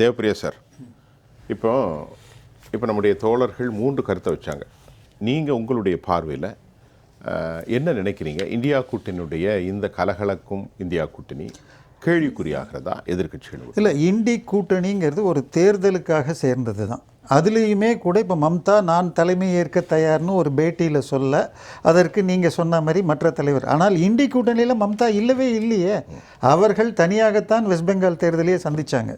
Devapriya sir இப்போ இப்போ நம்முடைய தோழர்கள் மூன்று கருத்தை வச்சாங்க. நீங்கள் உங்களுடைய பார்வையில் என்ன நினைக்கிறீங்க? இந்தியா கூட்டணியுடைய இந்த கலகலக்கும் இந்தியா கூட்டணி கேள்விக்குறியாகிறதா எதிர்க்கட்சிகள் இல்லை இண்டி கூட்டணிங்கிறது ஒரு தேர்தலுக்காக சேர்ந்தது தான் அதுலேயுமே கூட இப்போ மம்தா நான் தலைமை ஏற்க தயார்னு ஒரு பேட்டியில் சொல்ல அதற்கு நீங்கள் சொன்ன மாதிரி மற்ற தலைவர். ஆனால் இண்டி கூட்டணியில் மம்தா இல்லவே இல்லையே. அவர்கள் தனியாகத்தான் வெஸ்ட் பெங்கால் தேர்தலையே சந்திச்சாங்க.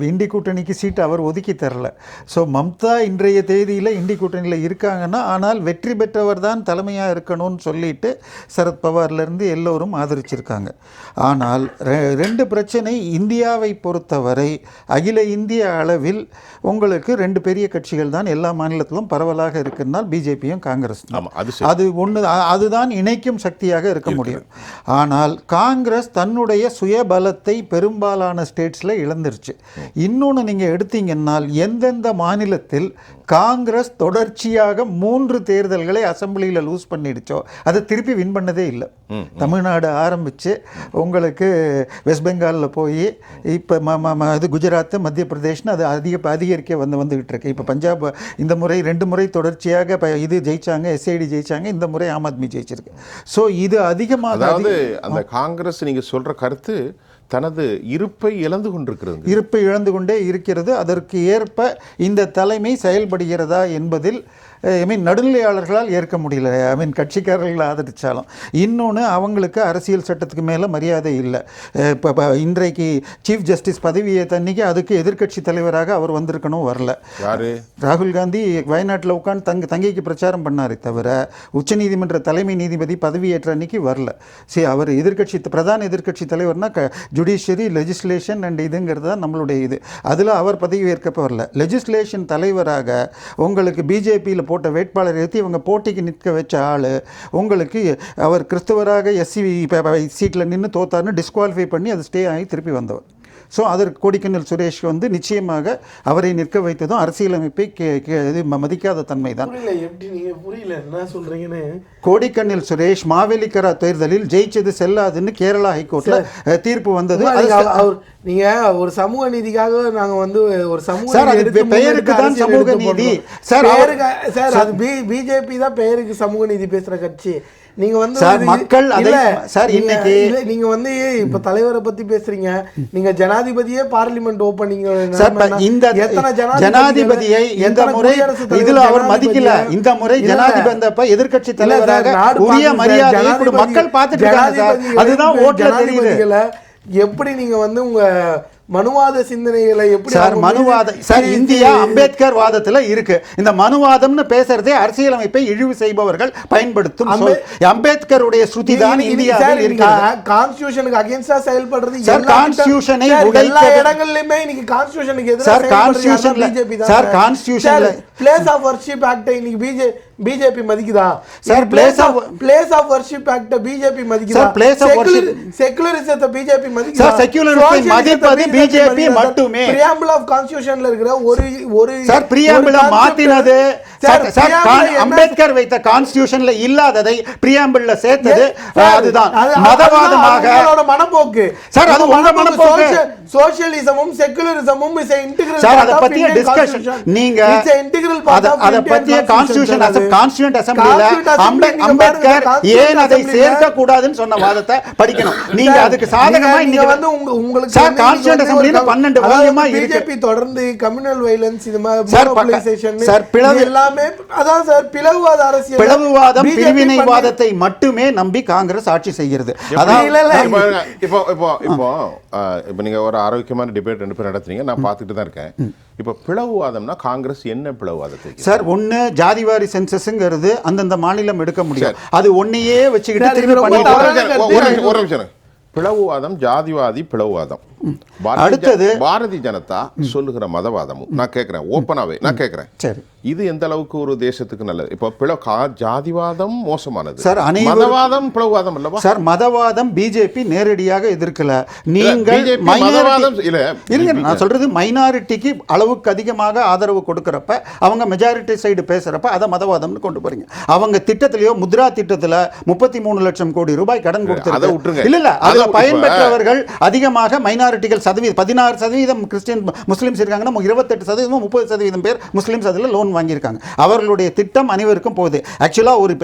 இண்டி கூட்டணிக்கு சீட்டு அவர் ஒதுக்கி தரல. ஸோ மம்தா இன்றைய தேதியில் இண்டி கூட்டணியில் இருக்காங்கன்னா ஆனால் வெற்றி பெற்றவர் தான் தலைமையாக இருக்கணும்னு சொல்லிட்டு சரத்பவார்லேருந்து எல்லோரும் ஆதரிச்சிருக்காங்க. ஆனால் ரெ- ரெண்டு பிரச்சனை இந்தியாவை பொறுத்தவரை அகில இந்திய அளவில் உங்களுக்கு ரெண்டு பெரிய கட்சிகள் தான் எல்லா மாநிலத்திலும் பரவலாக இருக்குன்னால் பிஜேபியும் காங்கிரஸ் அது ஒன்று அதுதான் இணைக்கும் சக்தியாக இருக்க முடியும். ஆனால் காங்கிரஸ் தன்னுடைய சுயபலத்தை பெரும்பாலான ஸ்டேட்ஸில் இழந்துருச்சு. இன்னொன்று நீங்கள் எடுத்தீங்கன்னால் எந்தெந்த மாநிலத்தில் காங்கிரஸ் தொடர்ச்சியாக மூன்று தேர்தல்களை அசெம்பிளியில் லூஸ் பண்ணிடுச்சோ அதை திருப்பி வின் பண்ணதே இல்லை. தமிழ்நாடு ஆரம்பித்து உங்களுக்கு வெஸ்ட் பெங்காலில் போய் இப்போ இது குஜராத் மத்திய பிரதேஷ்னு அது அதிக அதிகரிக்க வந்து வந்துகிட்டு இருக்கு இப்போ பஞ்சாப் இந்த முறை ரெண்டு முறை தொடர்ச்சியாக இது ஜெயிச்சாங்க எஸ்ஐடி ஜெயிச்சாங்க இந்த முறை ஆம் ஆத்மி ஜெயிச்சிருக்கு. ஸோ இது அதிகமாக அதாவது அந்த காங்கிரஸ் நீங்க சொல்ற கருத்து தனது இருப்பை இழந்து கொண்டிருக்கிறது. இருப்பை இழந்து கொண்டே இருக்கிறது. அதற்கு ஏற்ப இந்த தலைமை செயல்படுகிறதா என்பதில் ஐ மீன் நடுநிலையாளர்களால் ஏற்க முடியல. ஐ மீன் கட்சிக்காரர்கள் ஆதரித்தாலும் இன்னொன்று அவங்களுக்கு அரசியல் சட்டத்துக்கு மேலே மரியாதை இல்லை. இப்போ இன்றைக்கு சீஃப் ஜஸ்டிஸ் பதவியை தன்னைக்கு அதுக்கு எதிர்க்கட்சி தலைவராக அவர் வந்திருக்கணும் வரல. ராகுல் காந்தி வயநாட்டில் உட்காந்து தங்க தங்கைக்கு பிரச்சாரம் பண்ணாரே தவிர உச்சநீதிமன்ற தலைமை நீதிபதி பதவியேற்ற அன்னைக்கு வரல. சரி அவர் எதிர்க்கட்சி பிரதான எதிர்க்கட்சி தலைவர்னா க ஜுடிஷியரி லெஜிஸ்லேஷன் அண்ட் இதுங்கிறது தான் நம்மளுடைய இது. அதில் அவர் பதவியேற்கப்ப வரல. லெஜிஸ்லேஷன் தலைவராக உங்களுக்கு பிஜேபியில் போட்ட வேட்பாளர் ஏற்றி இவங்க போட்டிக்கு நிற்க வச்ச ஆள் உங்களுக்கு அவர் கிறிஸ்தவராக எஸ்சி சீட்டில் நின்று தோத்தாருன்னு டிஸ்குவாலிஃபை பண்ணி அது ஸ்டே ஆகி திருப்பி வந்தவர். ஸோ அதற்கு கோடிக்கண்ணல் சுரேஷ் வந்து நிச்சயமாக அவரை நிற்க வைத்ததும் அரசியலமைப்பை மதிக்காத தன்மை தான் புரியல என்ன சொல்றீங்கன்னு? கோடிக்கண்ணில் சுரேஷ் மாவேலிக்கரா தேர்தலில் ஜெயிச்சது செல்லாதுன்னு கேரளா ஹைகோர்ட்ல தீர்ப்பு வந்தது. நீங்க அவ- அவர் நீங்க ஒரு சமூக நீதிக்காக நாங்க வந்து ஒரு சமூக சார், அது பெயருக்கு தான் சமூக நீதி. சார், சார் அது பிஜேபி தான் பெயருக்கு சமூக நீதி பேசுற கட்சி. நீங்க வந்து சார், மக்கள் அதை- இல்ல, சார், இன்னைக்கு- நீங்க வந்து இப்ப தலைவரை பத்தி பேசுறீங்க. நீங்க ஜனாதிபதியே பார்லிமெண்ட் ஓபனிங் இந்த எத்தனை ஜனாதிபதியை எத்தனை முறை இதுல அவர் மதிக்கல. இந்த முறை ஜனாதிபதி சார், தலைவராக உரிய மரியாதையை மக்கள் பார்த்துட்டு அதுதான் ஓட்டுல தெரியுது. ஜனாதிபதிகளை எப்படி நீங்க வந்து உங்க மனுவாத சிந்தனைகளை எப்படி சார் மீது சார் இந்தியா அம்பேத்கர் வாதத்துல இருக்கு. இந்த மனுவாதம்னு பேசுறதே அரசியலமைப்பை இழிவு செய்பவர்கள் பயன்படுத்தும் அம்பேத்கருடைய ஸ்ருதி தான் இந்தியாவில் நீங்க கான்ஸ்டிடியூஷனுக்கு அகைன்ஸ்டா செயல்படுறது சார், சார், எல்லா இடங்கள்லயுமே இன்னைக்கு கான்ஸ்டிடியூஷனுக்கு எதிராக சார், கான்ஸ்டிடியூஷன்ல- சார், கான்ஸ்டிடியூஷன்ல- பிளேஸ் ஆஃப் வர்ஷிப் ஆக்ட் இன்னைக்கு பிஜே பிஜேபி மதிக்குதா sir, place of place of worship act BJP மதிக்குதா place of worship- செகுலரிசத்தை பிஜேபி மதிக்குதா சார், மதிப்பது மதிக்குதா? மட்டுமே. preamble of constitutionல இருக்கிற ஒரு ஒரு சார் பிரியாம்பிள மாத்தினது அம்பேத்கர் வைத்த கான்ஸ்டிடியூஷன்ல இல்லாததை பிரியாம்பிள்ல சேர்த்தது சார், அதுதான். அது- மதவாதமாக மனப்போக்கு. சார், அது உங்க மனப்போக்கு. சோசியலிசமும் செகுலரிசமும் இஸ் இன்டெகிரல் சார் அதை பத்திய டிஸ்கஷன் நீங்க அத- அத பத்திய கான்ஸ்டிடியூஷன் கான்ஸ்டியூண்ட் அசெம்பிளில அம்பேத்கர் ஏன் அதை சேர்க்க கூடாதுன்னு சொன்ன வாதத்தை படிக்கணும். நீங்க அதுக்கு சாதகமா நீங்க வந்து உங்க- உங்களுக்கு சார் இன்னைக்கு அசெம்பிளில வந்து பன்னெண்டு அதாவது வால்யூமா இருக்கு. பிஜேபி தொடர்ந்து கம்யூனல் வைலன்ஸ் இது மாதிரி சார், பிளவு- இது எல்லாமே அதான் சார் பிளவுவாத அரசியல். பிளவுவாதம் பிரிவினைவாதத்தை மட்டுமே நம்பி காங்கிரஸ் ஆட்சி செய்கிறது. அதான் இப்போ பாருங்க, இப்போ இப்போ இப்போ நீங்க ஒரு ஆரோக்கியமான டிபேட் ரெண்டு பேரும் நடத்துறீங்க நான் பார்த்துட்டு தான் இருக்கேன். இப்போ பிளவுவாதம்னா காங்கிரஸ் என்ன பிளவுவாதத்தை சார் ஒண்ணு ஜாதிவாரி சென்சஸ்ங்கிறது அந்தந்த மாநிலம் எடுக்க முடியும் அது ஒன்னையே வச்சுக்கிட்டு திரும்பி ஒரு நிமிஷம். பிளவுவாதம் ஜாதிவாதி பிளவுவாதம். அடுத்தது- பாரதிய ஜனதா சொல்லுகிற மதவாதமும். நான் கேட்கிறேன் ஓப்பனாவே நான் கேட்கிறேன் சரி. இது எந்த அளவுக்கு ஒரு தேசத்துக்கு நல்லது? இப்போ பிள கா- ஜாதிவாதம் மோசமானது. சார், மதவாதம் பிளவுவாதம் அல்லவா? சார் மதவாதம் பிஜேபி நேரடியாக எதிர்க்கல. நீங்கள் மதவாதம் இல்ல, BJP நான் சொல்றது மைனாரிட்டிக்கு அளவுக்கு அதிகமாக ஆதரவு கொடுக்கறப்ப அவங்க மெஜாரிட்டி சைடு பேசுறப்ப அதை மதவாதம்னு கொண்டு போறீங்க. அவங்க திட்டத்திலேயோ முத்ரா திட்டத்துல முப்பத்தி மூணு லட்சம் கோடி ரூபாய் கடன் அதை கொடுத்திருக்கு. விட்டுருங்க. இல்ல இல்ல அதுல அதை பயன்பெற்றவர்கள் அதிகமாக மைனாரிட்டி மைனாரிட்டிகள் சதவீதம் பதினாறு சதவீதம் கிறிஸ்டியன் முஸ்லீம்ஸ் இருக்காங்கன்னா இருபத்தெட்டு சதவீதம் முப்பது சதவீதம் பேர் முஸ்லீம்ஸ் அதில் லோன் வாங்கியிருக்காங்க. அவர்களுடைய திட்டம் அனைவருக்கும் போகுது. ஆக்சுவலாக ஒரு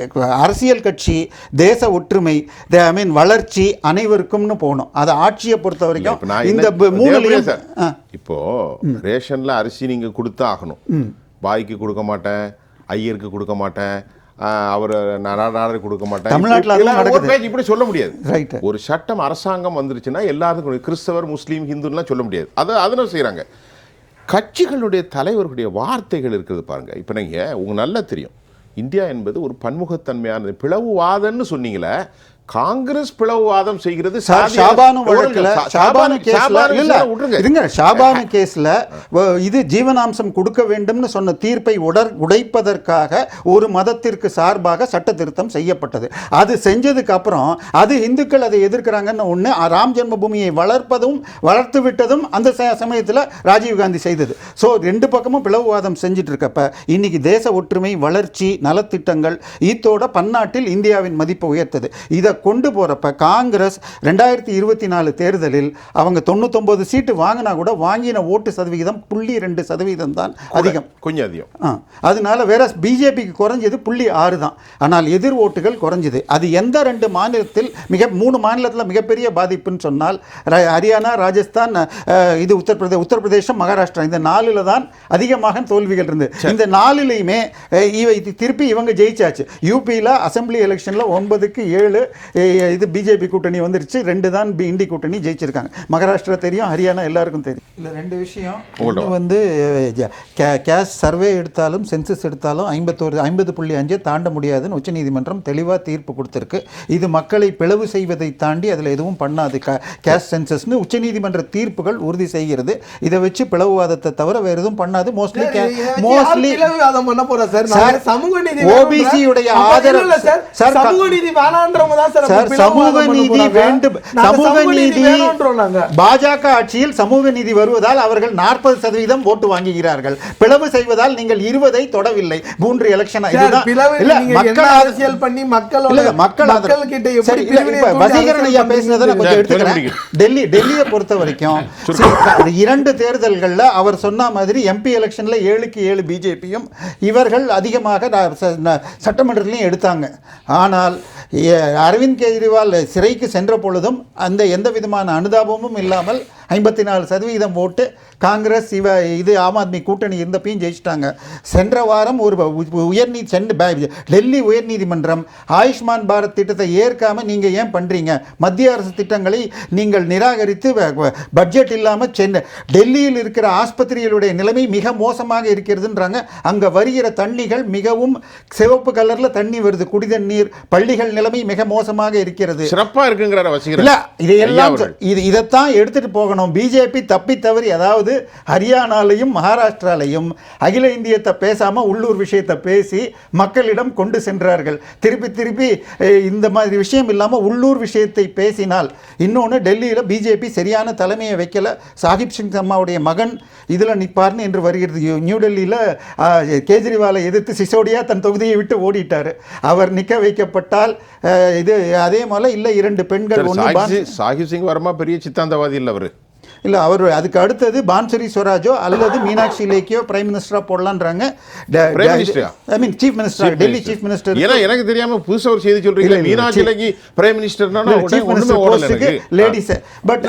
அரசியல் கட்சி தேச ஒற்றுமை ஐ மீன் வளர்ச்சி அனைவருக்கும்னு போகணும். அது ஆட்சியை பொறுத்த வரைக்கும் இந்த மூணுலையும். இப்போ ரேஷன்ல அரிசி நீங்க கொடுத்தா ஆகணும். பாய்க்கு கொடுக்க மாட்டேன் ஐயருக்கு கொடுக்க மாட்டேன் அவர் நாடாருக்கு கொடுக்க மாட்டேன். தமிழ்நாட்டுல இப்படி- சொல்ல முடியாது. ஒரு சட்டம் அரசாங்கம் வந்துருச்சுன்னா எல்லாருக்கும். கிறிஸ்தவர் முஸ்லீம் ஹிந்துலாம் சொல்ல முடியாது. அதை அதனை செய்றாங்க. கட்சிகளுடைய தலைவர்களுடைய வார்த்தைகள் இருக்குது பாருங்க. இப்போ நீங்க உங்களுக்கு நல்லா தெரியும். இந்தியா என்பது ஒரு பன்முகத்தன்மையானது. பிளவுவாதம்னு சொன்னீங்களே காங்கிரஸ் பிளவுவாதம் செய்கிறது ஷாபானு வழக்குல ஷாபானு கேஸ்ல இல்ல. இருங்க ஷாபானு கேஸ்ல இது ஜீவனாம்சம் கொடுக்க வேண்டும்னு சொன்ன தீர்ப்பை உடற் உடைப்பதற்காக ஒரு மதத்திற்கு சார்பாக சட்ட திருத்தம் செய்யப்பட்டது. அது செஞ்சதுக்கு அப்புறம் அது இந்துக்கள் அதை எதிர்க்கிறாங்கன்னு ஒண்ணு அ, ராம் ஜென்மபூமியை வளர்ப்பதும் வளர்த்து விட்டதும் அந்த சமயத்துல ராஜீவ் காந்தி செய்தது. ஸோ ரெண்டு பக்கமும் பிளவுவாதம் செஞ்சுட்டு இருக்கப்ப இன்னைக்கு தேச ஒற்றுமை வளர்ச்சி நலத்திட்டங்கள் ஈத்தோட பன்னாட்டில் இந்தியாவின் மதிப்பை உயர்த்தது. இதை கொண்டு போறப்ப காங்கிரஸ் ரெண்டாயிரத்தி இருபத்தி நாலு தேர்தலில் அவங்க தொண்ணூத்தொன்பது சீட்டு வாங்கினா கூட வாங்கின ஓட்டு சதவிகிதம் புள்ளி ரெண்டு சதவீதம் தான் அதிகம். கொஞ்சம் அதிகம். ஆ அதனால வேற பிஜேபிக்கு குறைஞ்சது புள்ளி ஆறு தான். ஆனால் எதிர் ஓட்டுகள் குறைஞ்சது. அது எந்த ரெண்டு மாநிலத்தில் மிக மூணு மாநிலத்தில் மிகப்பெரிய பாதிப்புன்னு சொன்னால் ஹரியானா ராஜஸ்தான் இது உத்தரப்பிரதேச உத்தரப்பிரதேசம் மகாராஷ்டிரா இந்த நாலில் தான் அதிகமாக தோல்விகள் இருந்து இந்த நாலுலையுமே திருப்பி இவங்க ஜெயிச்சாச்சு. யூபியில் அசெம்பிளி எலெக்ஷனில் ஒன்பதுக்கு ஏழு இது பிஜேபி கூட்டணி வந்துருச்சு. ரெண்டு தான் பி- இண்டி கூட்டணி ஜெயிச்சிருக்காங்க. மகாராஷ்டிரா தெரியும் ஹரியானா எல்லாருக்கும் தெரியும். இல்லை ரெண்டு விஷயம். ஒன்று வந்து கேஷ் சர்வே எடுத்தாலும் சென்சஸ் எடுத்தாலும் ஐம்பத்தோரு ஐம்பது புள்ளி அஞ்சை தாண்ட முடியாதுன்னு உச்சநீதிமன்றம் தெளிவாக தீர்ப்பு கொடுத்துருக்கு. இது மக்களை பிளவு செய்வதை தாண்டி அதில் எதுவும் பண்ணாது. கேஷ் சென்சஸ்னு உச்சநீதிமன்ற தீர்ப்புகள் உறுதி செய்கிறது. இதை வச்சு பிளவுவாதத்தை தவிர வேறு எதுவும் பண்ணாது. மோஸ்ட்லி மோஸ்ட்லி பிளவுவாதம் பண்ண போறோம் சார்? சமூக நீதி அப்ப ஆதரவு- இல்ல சார். சமூக நீதி வேணான்றவங்க தான் சார் சமூக நீதி. வேண்டும் சமூக நீதி பாஜக ஆட்சியில் சமூக நீதி வருவதால் அவர்கள் நாற்பது சதவீதம் ஓட்டு வாங்குகிறார்கள் பிளவு செய்வதால் நீங்கள் இருபதை தொடவில்லை மூன்று எலெக்ஷன் மக்கள் அரசியல் பண்ணி மக்கள். மக்கள் வசீகரன் ஐயா? பேசினதை நான் கொஞ்சம் எடுத்துக்கிறேன். டெல்லி டெல்லியை பொறுத்த வரைக்கும் இரண்டு தேர்தல்கள்ல அவர் சொன்ன மாதிரி எம்பி எலெக்ஷன்ல ஏழுக்கு ஏழு பிஜேபியும் இவர்கள் அதிகமாக சட்டமன்றத்திலையும் எடுத்தாங்க ஆனால் எ- அரவிந்த் கெஜ்ரிவால் சிறைக்கு சென்ற பொழுதும் அந்த எந்த விதமான அனுதாபமும் இல்லாமல் ஐம்பத்தி நாலு சதவீதம் ஓட்டு காங்கிரஸ் இவ இது ஆம் ஆத்மி கூட்டணி இருந்தப்பையும் ஜெயிச்சிட்டாங்க. சென்ற வாரம் ஒரு உயர்நீ சென்று டெல்லி உயர்நீதிமன்றம் ஆயுஷ்மான் பாரத் திட்டத்தை ஏற்காம நீங்க ஏன் பண்றீங்க? மத்திய அரசு திட்டங்களை நீங்கள் நிராகரித்து பட்ஜெட் இல்லாம சென்னை டெல்லியில் இருக்கிற ஆஸ்பத்திரிகளுடைய நிலைமை மிக மோசமாக இருக்கிறதுன்றாங்க. அங்க வருகிற தண்ணிகள் மிகவும் சிவப்பு கலர்ல தண்ணி வருது. குடி தண்ணீர் பள்ளிகள் நிலைமை மிக மோசமாக இருக்கிறது. சிறப்பா இருக்குங்கிறார இல்ல இதையெல்லாம் இது இதைத்தான் எடுத்துட்டு போகணும். பிஜேபி தப்பி தவறி அதாவது ஹரியானாலையும் மகாராஷ்டிராலையும் அகில இந்தியத்தை பேசாம உள்ளூர் விஷயத்தை பேசி மக்களிடம் கொண்டு சென்றார்கள். திருப்பி திருப்பி இந்த மாதிரி விஷயம் இல்லாம உள்ளூர் விஷயத்தை பேசினால் இன்னொன்று டெல்லியில பிஜேபி சரியான தலைமையை வைக்கல. சாஹிப் சிங் அம்மாவுடைய மகன் இதுல நிப்பார்னு என்று வருகிறது. நியூ டெல்லியில கேஜ்ரிவாலை எதிர்த்து சிசோடியா தன் தொகுதியை விட்டு ஓடிட்டார். அவர் நிற்க வைக்கப்பட்டால் இது அதே போல இல்லை இரண்டு பெண்கள் ஒன்று சாஹிப் சிங் வர்மா பெரிய சித்தாந்தவாதி இல்ல அவரு. இல்லை அவர் அதுக்கு அடுத்தது பான்சரி ஸ்வராஜோ அல்லது மீனாட்சி லேக்கியோ பிரைம் மினிஸ்டரா போடலான்றாங்க? I mean chief minister Delhi chief minister ஏன்னா எனக்கு தெரியாம புதுசா ஒரு செய்தி சொல்றீங்க மீனாட்சி லேக்கி பிரைம் மினிஸ்டர்னா சீஃப் ஒண்ணுமே மினிஸ்டர் போஸ்ட்டுக்கு லேடிஸ் பட்